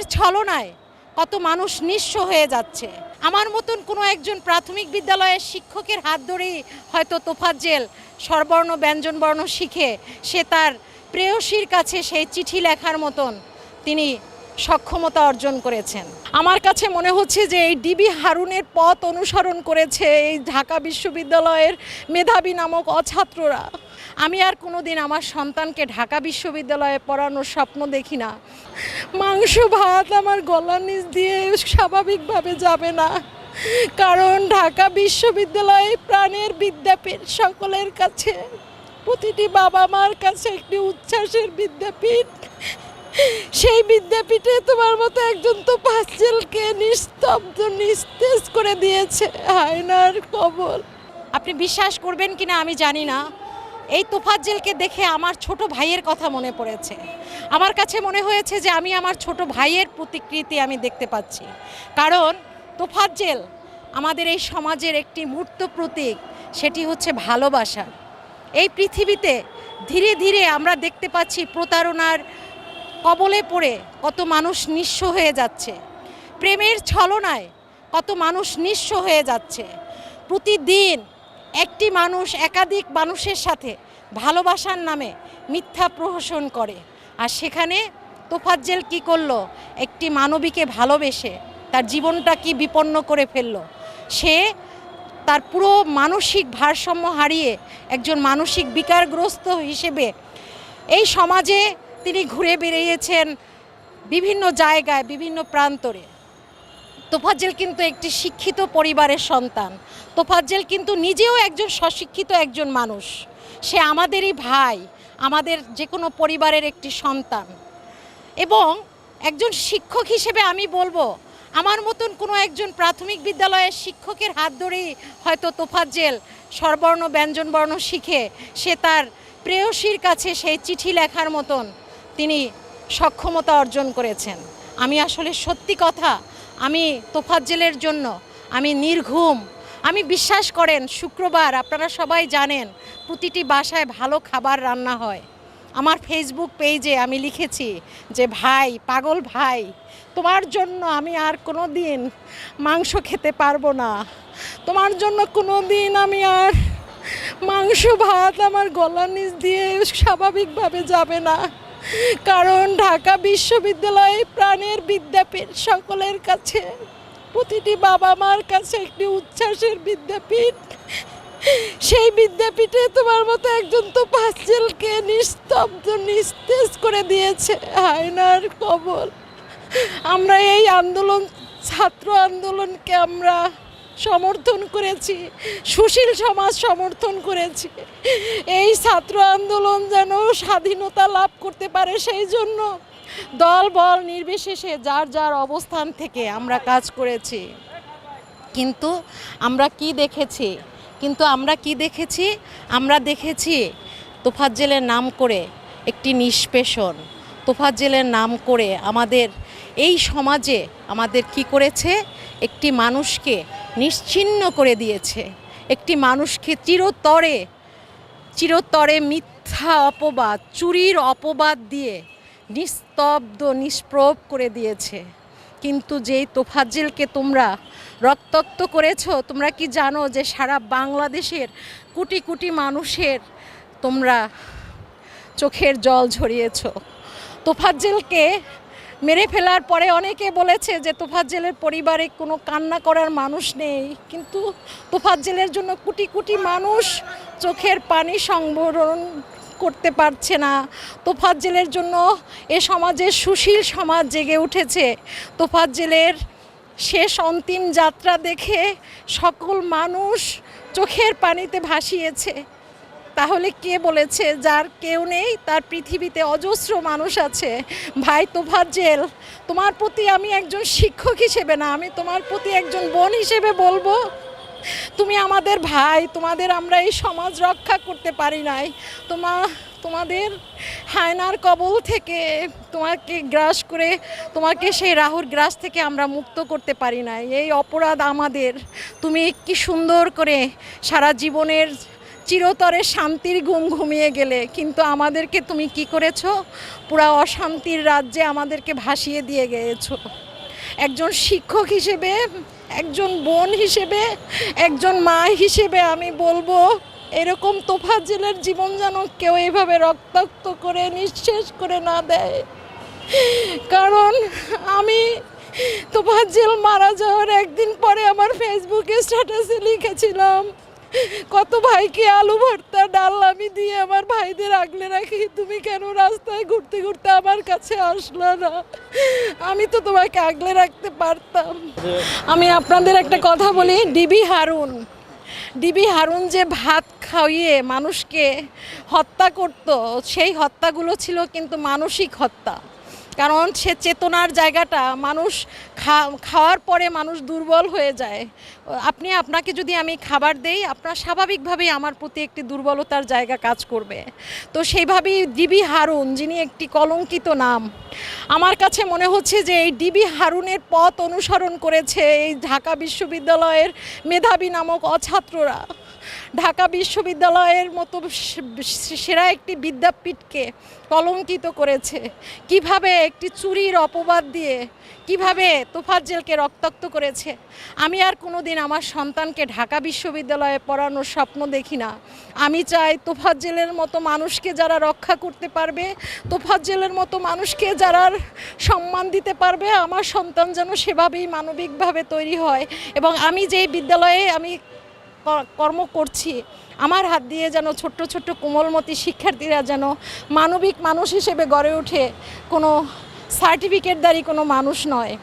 প্রেমের ছলনায় কত মানুষ নিঃস্ব হয়ে যাচ্ছে। আমার মতন কোনো একজন প্রাথমিক বিদ্যালয়ের শিক্ষকের হাত ধরেই হয়তো তোফাজ্জেল স্বরবর্ণ, ব্যঞ্জনবর্ণ শিখে সে তার প্রেয়সীর কাছে সেই চিঠি লেখার মতন তিনি সক্ষমতা অর্জন করেছেন। আমার কাছে মনে হচ্ছে যে এই ডিবি হারুনের পথ অনুসরণ করেছে এই ঢাকা বিশ্ববিদ্যালয়ের মেধাবী নামক অছাত্ররা। আমি আর কোনো দিন আমার সন্তানকে ঢাকা বিশ্ববিদ্যালয়ে পড়ানোর স্বপ্ন দেখি না। মাংস, ভাত আমার গলার নিচ দিয়ে স্বাভাবিকভাবে যাবে না। কারণ ঢাকা বিশ্ববিদ্যালয়ে প্রাণের বিদ্যাপীঠ সকলের কাছে, প্রতিটি বাবা মার কাছে একটি উচ্ছ্বাসের বিদ্যাপীঠ। সেই বিদ্যাপীঠে তোমার মতো একজন তো পাঁচজেলকে নিস্তব্ধ, নিস্তেজ করে দিয়েছে, আয়নার কবল। আপনি বিশ্বাস করবেন কিনা আমি জানি না। এই তোফাজ্জেলকে দেখে আমার ছোট ভাইয়ের কথা মনে পড়েছে। আমার কাছে মনে হয়েছে যে আমি আমার ছোট ভাইয়ের প্রতিকৃতি আমি দেখতে পাচ্ছি। কারণ তোফাজ্জেল আমাদের এই সমাজের একটি মূর্ত প্রতীক, সেটি হচ্ছে ভালোবাসা। এই পৃথিবীতে ধীরে ধীরে আমরা দেখতে পাচ্ছি প্রতারণার কবলে পড়ে কত মানুষ নিঃস্ব হয়ে যাচ্ছে। প্রেমের ছলনায় কত মানুষ নিঃস্ব হয়ে যাচ্ছে। প্রতিদিন একটি মানুষ একাধিক মানুষের সাথে ভালোবাসার নামে মিথ্যা প্রহসন করে। আর সেখানে তোফাজ্জেল কি করল? একটি মানবীকে ভালোবেসে তার জীবনটা কি বিপন্ন করে ফেলল? সে তার পুরো মানসিক ভারসাম্য হারিয়ে একজন মানসিক বিকারগ্রস্ত হিসেবে এই সমাজে তিনি ঘুরে বেরিয়েছেন বিভিন্ন জায়গায়, বিভিন্ন প্রান্তরে। তোফাজ্জেল কিন্তু একটি শিক্ষিত পরিবারের সন্তান। তোফাজ্জেল কিন্তু নিজেও একজন স্বশিক্ষিত একজন মানুষ। সে আমাদেরই ভাই, আমাদের যে কোনো পরিবারের একটি সন্তান। এবং একজন শিক্ষক হিসেবে আমি বলব, আমার মতন কোনো একজন প্রাথমিক বিদ্যালয়ের শিক্ষকের হাত ধরেই হয়তো তোফাজ্জেল স্বরবর্ণ, ব্যঞ্জনবর্ণ শিখে সে তার প্রেয়সীর কাছে সেই চিঠি লেখার মতন তিনি সক্ষমতা অর্জন করেছেন। আমি আসলে সত্যি কথা আমি তোফাজ্জেলের জন্য, আমি নির্ঘুম। আমি বিশ্বাস করেন, শুক্রবার আপনারা সবাই জানেন, প্রতিটি বাসায় ভালো খাবার রান্না হয়। আমার ফেসবুক পেজে আমি লিখেছি যে, ভাই, পাগল ভাই, তোমার জন্য আমি আর কোনো দিন মাংস খেতে পারব না। তোমার জন্য কোনো দিন আমি আর মাংস, ভাত আমার গলার নিচ দিয়ে স্বাভাবিকভাবে যাবে না। কারণ ঢাকা বিশ্ববিদ্যালয়ে প্রাণের বিদ্যাপীঠ সকলের কাছে, প্রতিটি বাবা মার কাছে একটি উচ্ছ্বাসের বিদ্যাপীঠ। সেই বিদ্যাপীঠে তোমার মতো একজন তো পাঁচজেলকে নিস্তব্ধ, নিস্তেজ করে দিয়েছে আয়নার কবল আমরা এই আন্দোলন, ছাত্র আন্দোলনকে আমরা সমর্থন করেছি, সুশীল সমাজ সমর্থন করেছি। এই ছাত্র আন্দোলন যেন স্বাধীনতা লাভ করতে পারে সেই জন্য দল, বল নির্বিশেষে যার যার অবস্থান থেকে আমরা কাজ করেছি। কিন্তু আমরা কি দেখেছি? কিন্তু আমরা কি দেখেছি? আমরা দেখেছি তোফাজ্জেলের নাম করে একটি নিষ্পেষণ। তোফাজ্জেলের নাম করে আমাদের এই সমাজে আমাদের কি করেছে? একটি মানুষকে নিশ্চিহ্ন করে দিয়েছে। একটি মানুষকে চিরতরে চিরতরে মিথ্যা অপবাদ, চুরির অপবাদ দিয়ে নিস্তব্ধ, নিষ্প্রভ করে দিয়েছে। কিন্তু যেই তোফাজ্জেলকে তোমরা রক্তাক্ত করেছ, তোমরা কি জানো যে সারা বাংলাদেশের কোটি কোটি মানুষের তোমরা চোখের জল ঝরিয়েছো? তোফাজ্জেলকে মেরে ফেলার পরে অনেকে বলেছে যে তোফাজ্জেলের পরিবারে কোনো কান্না করার মানুষ নেই। কিন্তু তোফাজ্জেলের জন্য কোটি কোটি মানুষ চোখের পানি সংবরণ করতে পারছে না। তোফাজ্জেলের জন্য এ সমাজের সুশীল সমাজ জেগে উঠেছে। তোফাজ্জেলের শেষ অন্তিম যাত্রা দেখে সকল মানুষ চোখের পানিতে ভাসিয়েছে। তাহলে কে বলেছে যার কেউ নেই? তার পৃথিবীতে অজস্র মানুষ আছে। ভাই তোভার জেল। তোমার প্রতি আমি একজন শিক্ষক হিসেবে না, আমি তোমার প্রতি একজন বোন হিসেবে বলব। তুমি আমাদের ভাই, তোমাদের আমরা এই সমাজ রক্ষা করতে পারি নাই। তোমা, তোমাদের হায়নার কবল থেকে তোমাকে গ্রাস করে, তোমাকে সেই রাহুর গ্রাস থেকে আমরা মুক্ত করতে পারি নাই। এই অপরাধ আমাদের। তুমি কি সুন্দর করে সারা জীবনের চিরতরে শান্তির ঘুম ঘুমিয়ে গেলে, কিন্তু আমাদেরকে তুমি কি করেছ? পুরা অশান্তির রাজ্যে আমাদেরকে ভাসিয়ে দিয়ে গিয়েছো। একজন শিক্ষক হিসেবে, একজন বোন হিসেবে, একজন মা হিসেবে আমি বলব, এরকম তোফাজ্জেলের জীবন যেন কেউ এভাবে রক্তাক্ত করে নিঃশেষ করে না দেয়। কারণ আমি তোফাজ্জেল মারা যাওয়ার একদিন পরে আমার ফেসবুকে স্ট্যাটাসে লিখেছিলাম কত ভাইকে আলু ভর্তা ডাল আমি দিয়ে আমার ভাইদের আগলে রাখি তুমি কেন রাস্তায় ঘুরতে ঘুরতে আমার কাছে আসলো না? আমি তো তোমাকে আগলে রাখতে পারতাম। আমি আপনাদের একটা কথা বলি, ডিবি হারুন। ডিবি হারুন যে ভাত খাইয়ে মানুষকে হত্যা করত, সেই হত্যাগুলো ছিল কিন্তু মানসিক হত্যা। কারণ সে চেতনার জায়গাটা মানুষ খাওয়ার পরে মানুষ দুর্বল হয়ে যায়। আপনি, আপনাকে যদি আমি খাবার দেই, আপনার স্বাভাবিকভাবেই আমার প্রতি একটি দুর্বলতার জায়গা কাজ করবে। তো সেইভাবেই ডিবি হারুন, যিনি একটি কলঙ্কিত নাম, আমার কাছে মনে হচ্ছে যে এই ডিবি হারুনের পথ অনুসরণ করেছে এই ঢাকা বিশ্ববিদ্যালয়ের মেধাবী নামক অছাত্ররা। ঢাকা বিশ্ববিদ্যালয়ের মতো সেরা একটি বিদ্যাপীঠকে কলঙ্কিত করেছে। কীভাবে একটি চুরির অপবাদ দিয়ে, কীভাবে তোফাজ্জেলকে রক্তাক্ত করেছে? আমি আর কোনোদিন আমার সন্তানকে ঢাকা বিশ্ববিদ্যালয়ে পড়ানোর স্বপ্ন দেখি না। আমি চাই তোফাজ্জেলের মতো মানুষকে যারা রক্ষা করতে পারবে, তোফাজ্জেলের মতো মানুষকে যারা সম্মান দিতে পারবে, আমার সন্তান যেন সেভাবেই মানবিকভাবে তৈরি হয়। এবং আমি যেই বিদ্যালয়ে আমি কর্ম করছি। আমার হাত দিয়ে যেন ছোট্ট ছোট্ট কোমলমতি শিক্ষার্থীরা যেন মানবিক মানুষ হিসেবে গড়ে ওঠে, কোনো সার্টিফিকেটদারি কোনো মানুষ নয়।